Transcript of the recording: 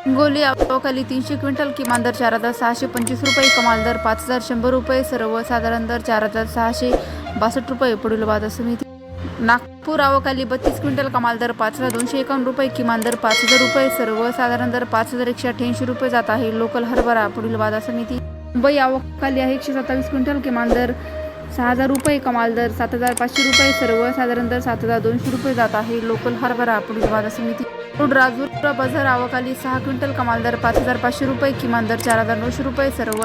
हिंगोली अवकाली तीनशे क्विंटल किमान दर चार हजार सहाशे पंचवीस रुपये कमाल दर पाच हजार शंभर रुपये सर्वसाधारण दर चार हजार सहाशे बासष्ट रुपये पुढील बाजार समिती नागपूर आवकाली बत्तीस क्विंटल कमाल दर पाच हजार दोनशे एकावन्न रुपये किमान दर पाच हजार रुपये सर्वसाधारण दर पाच हजार एकशे अठ्ठ्याऐंशी रुपये जात आहे लोकल हरभरा पुढील बाजार समिती मुंबई आवकाली आहे एकशे सत्तावीस क्विंटल किमान दर सहा हजार रुपये कमाल दर सात हजार पाचशे रुपये सर्वसाधारण दर सात हजार दोनशे रुपये जात आहे. लोकल हरभरा पुढील बाजार समिती रोड राजूर बाजार आवकाली सहा क्विंटल कमाल दर पाच हजार पाचशे रुपये किमान दर चार हजार नऊशे रुपये सर्व.